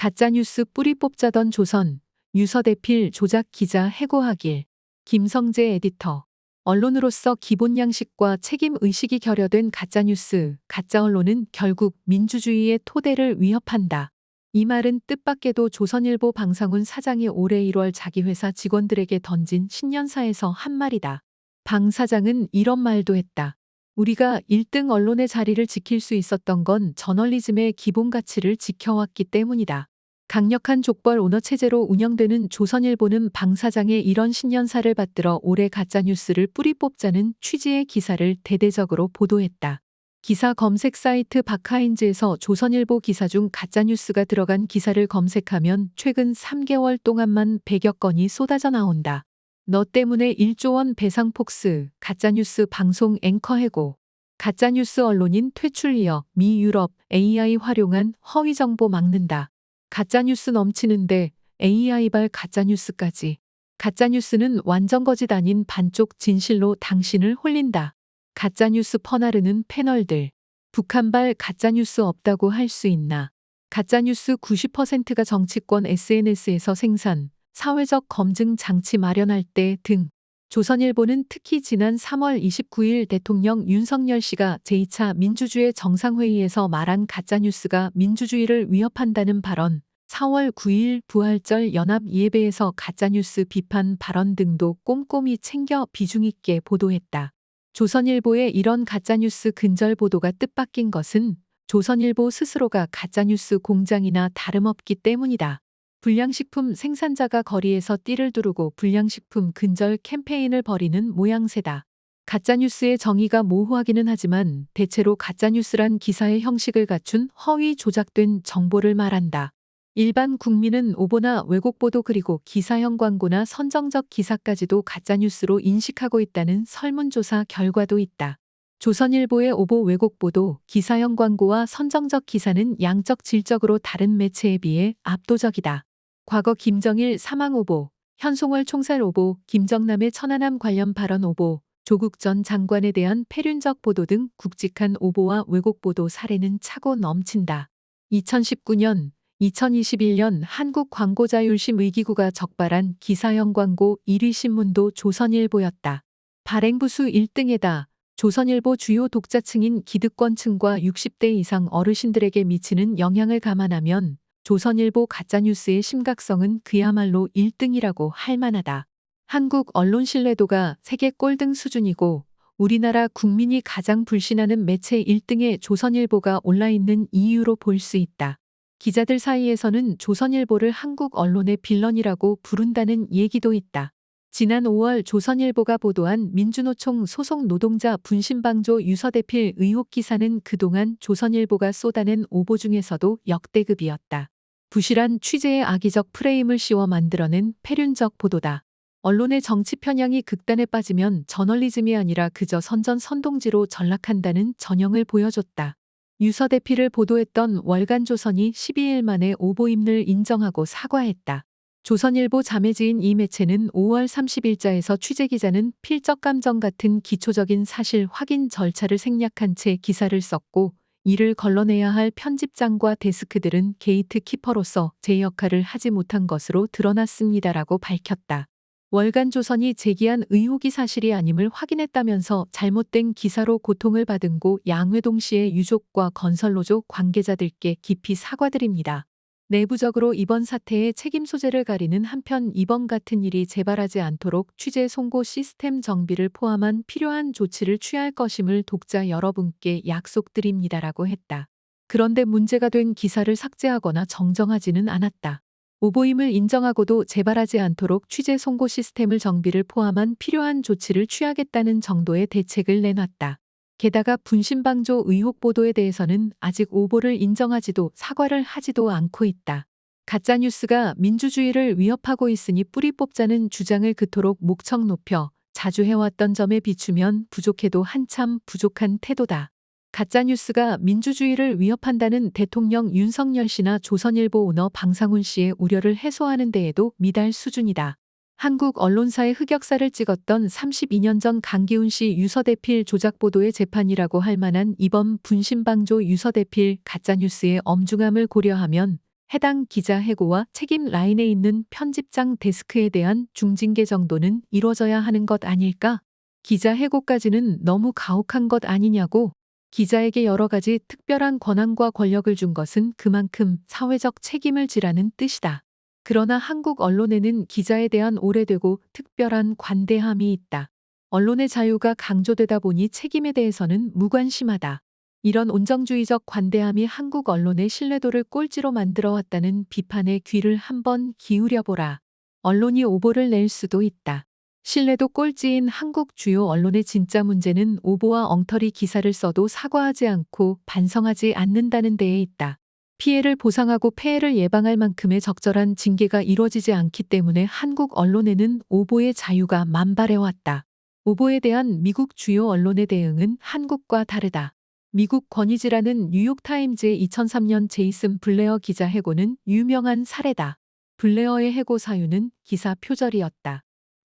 가짜뉴스 뿌리 뽑자던 조선, 유서대필 조작 기자 해고하길, 김성재 에디터. 언론으로서 기본 양식과 책임 의식이 결여된 가짜뉴스, 가짜 언론은 결국 민주주의의 토대를 위협한다. 이 말은 뜻밖에도 조선일보 방상훈 사장이 올해 1월 자기 회사 직원들에게 던진 신년사에서 한 말이다. 방 사장은 이런 말도 했다. 우리가 1등 언론의 자리를 지킬 수 있었던 건 저널리즘의 기본 가치를 지켜왔기 때문이다. 강력한 족벌 오너 체제로 운영되는 조선일보는 방 사장의 이런 신년사를 받들어 올해 가짜뉴스를 뿌리 뽑자는 취지의 기사를 대대적으로 보도했다. 기사 검색 사이트 바카인즈에서 조선일보 기사 중 가짜뉴스가 들어간 기사를 검색하면 최근 3개월 동안만 100여 건이 쏟아져 나온다. 너 때문에 1조 원 배상 폭스, 가짜뉴스 방송 앵커 해고, 가짜뉴스 언론인 퇴출 이어 미 유럽 AI 활용한 허위 정보 막는다. 가짜뉴스 넘치는데 AI발 가짜뉴스까지. 가짜뉴스는 완전 거짓 아닌 반쪽 진실로 당신을 홀린다. 가짜뉴스 퍼나르는 패널들. 북한발 가짜뉴스 없다고 할 수 있나. 가짜뉴스 90%가 정치권 SNS에서 생산, 사회적 검증 장치 마련할 때 등. 조선일보는 특히 지난 3월 29일 대통령 윤석열 씨가 제2차 민주주의 정상회의에서 말한 가짜뉴스가 민주주의를 위협한다는 발언, 4월 9일 부활절 연합 예배에서 가짜뉴스 비판 발언 등도 꼼꼼히 챙겨 비중 있게 보도했다. 조선일보의 이런 가짜뉴스 근절 보도가 뜻밖인 것은 조선일보 스스로가 가짜뉴스 공장이나 다름없기 때문이다. 불량식품 생산자가 거리에서 띠를 두르고 불량식품 근절 캠페인을 벌이는 모양새다. 가짜뉴스의 정의가 모호하기는 하지만 대체로 가짜뉴스란 기사의 형식을 갖춘 허위 조작된 정보를 말한다. 일반 국민은 오보나 왜곡 보도 그리고 기사형 광고나 선정적 기사까지도 가짜뉴스로 인식하고 있다는 설문조사 결과도 있다. 조선일보의 오보 왜곡 보도, 기사형 광고와 선정적 기사는 양적 질적으로 다른 매체에 비해 압도적이다. 과거 김정일 사망 오보, 현송월 총살 오보, 김정남의 천안함 관련 발언 오보, 조국 전 장관에 대한 폐륜적 보도 등 굵직한 오보와 왜곡 보도 사례는 차고 넘친다. 2019년, 2021년 한국광고자율심 의기구가 적발한 기사형 광고 1위 신문도 조선일보였다. 발행부수 1등에다 조선일보 주요 독자층인 기득권층과 60대 이상 어르신들에게 미치는 영향을 감안하면 조선일보 가짜뉴스의 심각성은 그야말로 1등이라고 할 만하다. 한국 언론 신뢰도가 세계 꼴등 수준이고 우리나라 국민이 가장 불신하는 매체 1등에 조선일보가 올라있는 이유로 볼 수 있다. 기자들 사이에서는 조선일보를 한국 언론의 빌런이라고 부른다는 얘기도 있다. 지난 5월 조선일보가 보도한 민주노총 소속 노동자 분신방조 유서대필 의혹 기사는 그동안 조선일보가 쏟아낸 오보 중에서도 역대급이었다. 부실한 취재의 악의적 프레임을 씌워 만들어낸 폐륜적 보도다. 언론의 정치 편향이 극단에 빠지면 저널리즘이 아니라 그저 선전 선동지로 전락한다는 전형을 보여줬다. 유서대필을 보도했던 월간 조선이 12일 만에 오보임을 인정하고 사과했다. 조선일보 자매지인 이 매체는 5월 30일자에서 취재기자는 필적 감정 같은 기초적인 사실 확인 절차를 생략한 채 기사를 썼고 이를 걸러내야 할 편집장과 데스크들은 게이트 키퍼로서 제 역할을 하지 못한 것으로 드러났습니다라고 밝혔다. 월간 조선이 제기한 의혹이 사실이 아님을 확인했다면서 잘못된 기사로 고통을 받은 고 양회동 씨의 유족과 건설노조 관계자들께 깊이 사과드립니다. 내부적으로 이번 사태의 책임 소재를 가리는 한편 이번 같은 일이 재발하지 않도록 취재 송고 시스템 정비를 포함한 필요한 조치를 취할 것임을 독자 여러분께 약속드립니다라고 했다. 그런데 문제가 된 기사를 삭제하거나 정정하지는 않았다. 오보임을 인정하고도 재발하지 않도록 취재 송고 시스템을 정비를 포함한 필요한 조치를 취하겠다는 정도의 대책을 내놨다. 게다가 분신방조 의혹 보도에 대해서는 아직 오보를 인정하지도 사과를 하지도 않고 있다. 가짜뉴스가 민주주의를 위협하고 있으니 뿌리 뽑자는 주장을 그토록 목청 높여 자주 해왔던 점에 비추면 부족해도 한참 부족한 태도다. 가짜뉴스가 민주주의를 위협한다는 대통령 윤석열 씨나 조선일보 오너 방상훈 씨의 우려를 해소하는 데에도 미달 수준이다. 한국 언론사의 흑역사를 찍었던 32년 전 강기훈 씨 유서대필 조작 보도의 재판이라고 할 만한 이번 분신방조 유서대필 가짜뉴스의 엄중함을 고려하면 해당 기자 해고와 책임 라인에 있는 편집장 데스크에 대한 중징계 정도는 이뤄져야 하는 것 아닐까? 기자 해고까지는 너무 가혹한 것 아니냐고 기자에게 여러 가지 특별한 권한과 권력을 준 것은 그만큼 사회적 책임을 지라는 뜻이다. 그러나 한국 언론에는 기자에 대한 오래되고 특별한 관대함이 있다. 언론의 자유가 강조되다 보니 책임에 대해서는 무관심하다. 이런 온정주의적 관대함이 한국 언론의 신뢰도를 꼴찌로 만들어 왔다는 비판에 귀를 한번 기울여 보라. 언론이 오보를 낼 수도 있다. 신뢰도 꼴찌인 한국 주요 언론의 진짜 문제는 오보와 엉터리 기사를 써도 사과하지 않고 반성하지 않는다는 데에 있다. 피해를 보상하고 폐해를 예방할 만큼의 적절한 징계가 이루어지지 않기 때문에 한국 언론에는 오보의 자유가 만발해왔다. 오보에 대한 미국 주요 언론의 대응은 한국과 다르다. 미국 권위지라는 뉴욕타임즈의 2003년 제이슨 블레어 기자 해고는 유명한 사례다. 블레어의 해고 사유는 기사 표절이었다.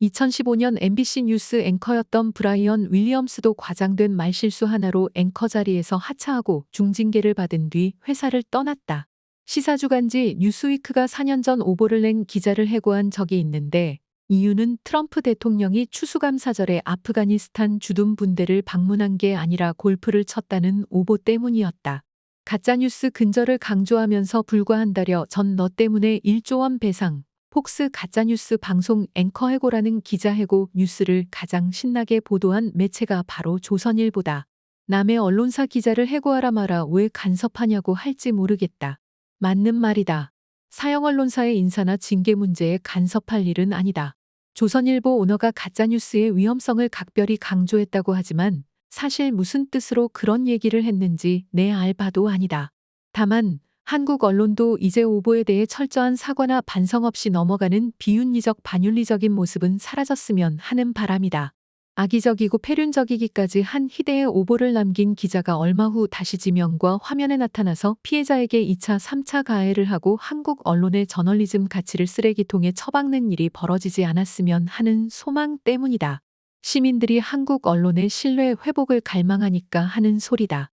2015년 MBC 뉴스 앵커였던 브라이언 윌리엄스도 과장된 말실수 하나로 앵커 자리에서 하차하고 중징계를 받은 뒤 회사를 떠났다. 시사주간지 뉴스위크가 4년 전 오보를 낸 기자를 해고한 적이 있는데 이유는 트럼프 대통령이 추수감사절에 아프가니스탄 주둔 분대를 방문한 게 아니라 골프를 쳤다는 오보 때문이었다. 가짜뉴스 근절을 강조하면서 불과 한 달여 전 너 때문에 1조 원 배상, 폭스 가짜뉴스 방송 앵커 해고라는 기자 해고 뉴스를 가장 신나게 보도한 매체가 바로 조선일보다. 남의 언론사 기자를 해고하라 마라 왜 간섭하냐고 할지 모르겠다. 맞는 말이다. 사형 언론사의 인사나 징계 문제에 간섭할 일은 아니다. 조선일보 오너가 가짜뉴스의 위험성을 각별히 강조했다고 하지만 사실 무슨 뜻으로 그런 얘기를 했는지 내 알바도 아니다. 다만 한국 언론도 이제 오보에 대해 철저한 사과나 반성 없이 넘어가는 비윤리적 반윤리적인 모습은 사라졌으면 하는 바람이다. 악의적이고 폐륜적이기까지 한 희대의 오보를 남긴 기자가 얼마 후 다시 지명과 화면에 나타나서 피해자에게 2차, 3차 가해를 하고 한국 언론의 저널리즘 가치를 쓰레기통에 처박는 일이 벌어지지 않았으면 하는 소망 때문이다. 시민들이 한국 언론의 신뢰 회복을 갈망하니까 하는 소리다.